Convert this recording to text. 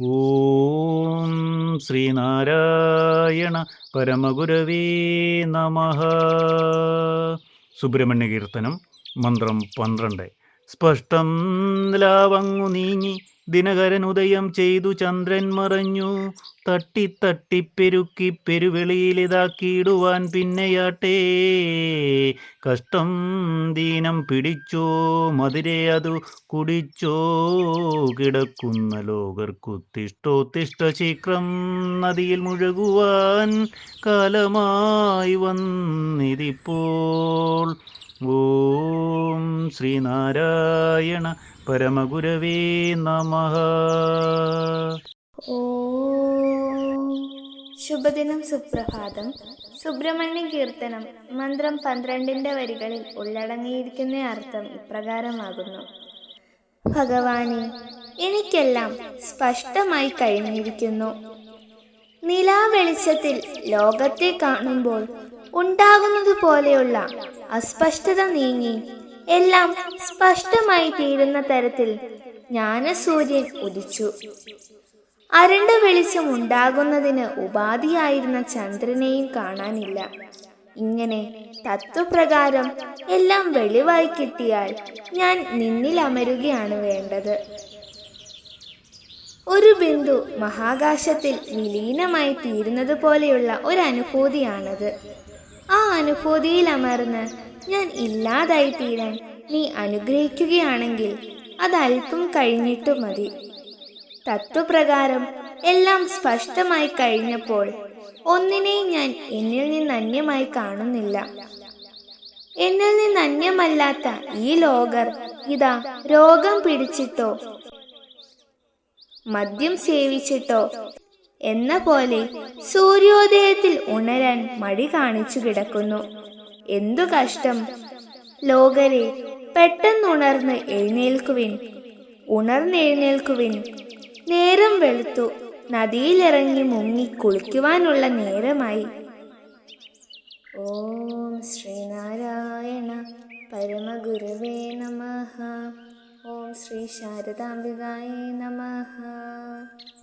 ഓം ശ്രീനാരായണ പരമഗുരവേ നമ. സുബ്രഹ്മണ്യ കീർത്തനം മന്ത്രം പന്ത്രണ്ട്. സ്പഷ്ടം ലാവങ്ങു നീങ്ങി ദിനകരൻ ഉദയം ചെയ്തു ചന്ദ്രൻ മറഞ്ഞു. തട്ടി തട്ടി പെരുക്കി പെരുവെളിയിലിതാക്കിയിടുവാൻ പിന്നെയാട്ടേ. കഷ്ടം ദീനം പിടിച്ചോ മതിരെ അതു കുടിച്ചോ. കിടക്കുന്ന ലോകർക്കുത്തിഷ്ടോ തിഷ്ട ശീക്രം നദിയിൽ മുഴുകുവാൻ കാലമായി വന്നിതിപ്പോൾ. ഓം ശ്രീനാരായണ പരമഗുരവേ നമ. ശുഭദിനം സുപ്രഭാതം. സുബ്രഹ്മണ്യ കീർത്തനം മന്ത്രം പന്ത്രണ്ടിന്റെ വരികളിൽ ഉള്ളടങ്ങിയിരിക്കുന്ന അർത്ഥം ഇപ്രകാരമാകുന്നു. ഭഗവാനെ എനിക്കെല്ലാം സ്പഷ്ടമായി കഴിഞ്ഞിരിക്കുന്നു. നിലാവെളിച്ചത്തിൽ ലോകത്തെ കാണുമ്പോൾ ഉണ്ടാകുന്നത് പോലെയുള്ള അസ്പഷ്ടത നീങ്ങി. എല്ലാം സ്പഷ്ടമായി തീരുന്ന തരത്തിൽ ജ്ഞാനസൂര്യൻ ഉദിച്ചു. അരണ്ട വെളിച്ചം ഉണ്ടാകുന്നതിന് ഉപാധിയായിരുന്ന ചന്ദ്രനെയും കാണാനില്ല. ഇങ്ങനെ തത്വപ്രകാരം എല്ലാം വെളിവായി കിട്ടിയാൽ ഞാൻ നിന്നിൽ അമരുകയാണ് വേണ്ടത്. ഒരു ബിന്ദു മഹാകാശത്തിൽ വിലീനമായി തീരുന്നത് പോലെയുള്ള ഒരനുഭൂതിയാണത് ആ അനുഭൂതിയിൽ അമർന്ന് ഞാൻ ഇല്ലാതായി തീരാൻ നീ അനുഗ്രഹിക്കുകയാണെങ്കിൽ അതല്പം കഴിഞ്ഞിട്ടു മതി. തത്വപ്രകാരം എല്ലാം സ്പഷ്ടമായി കഴിഞ്ഞപ്പോൾ ഒന്നിനെയും ഞാൻ എന്നിൽ നിന്ന് അന്യമായി കാണുന്നില്ല. എന്നിൽ നിന്ന് അന്യമല്ലാത്ത ഈ ലോകർ ഇതാ രോഗം പിടിച്ചിട്ടോ മദ്യം സേവിച്ചിട്ടോ എന്ന പോലെ സൂര്യോദയത്തിൽ ഉണരാൻ മടി കാണിച്ചു കിടക്കുന്നു. എന്തു കഷ്ടം. ലോകരെ പെട്ടെന്നുണർന്ന് എഴുന്നേൽക്കുവിൻ. ഉണർന്നെഴുന്നേൽക്കുവിൻ. നേരം വെളുത്തു. നദിയിലിറങ്ങി മുങ്ങി കുളിക്കുവാനുള്ള നേരമായി. ഓം ശ്രീനാരായണ പരമഗുരുവേ നമ. ഓം ശ്രീ ശാരദാംബികായേ നമഃ.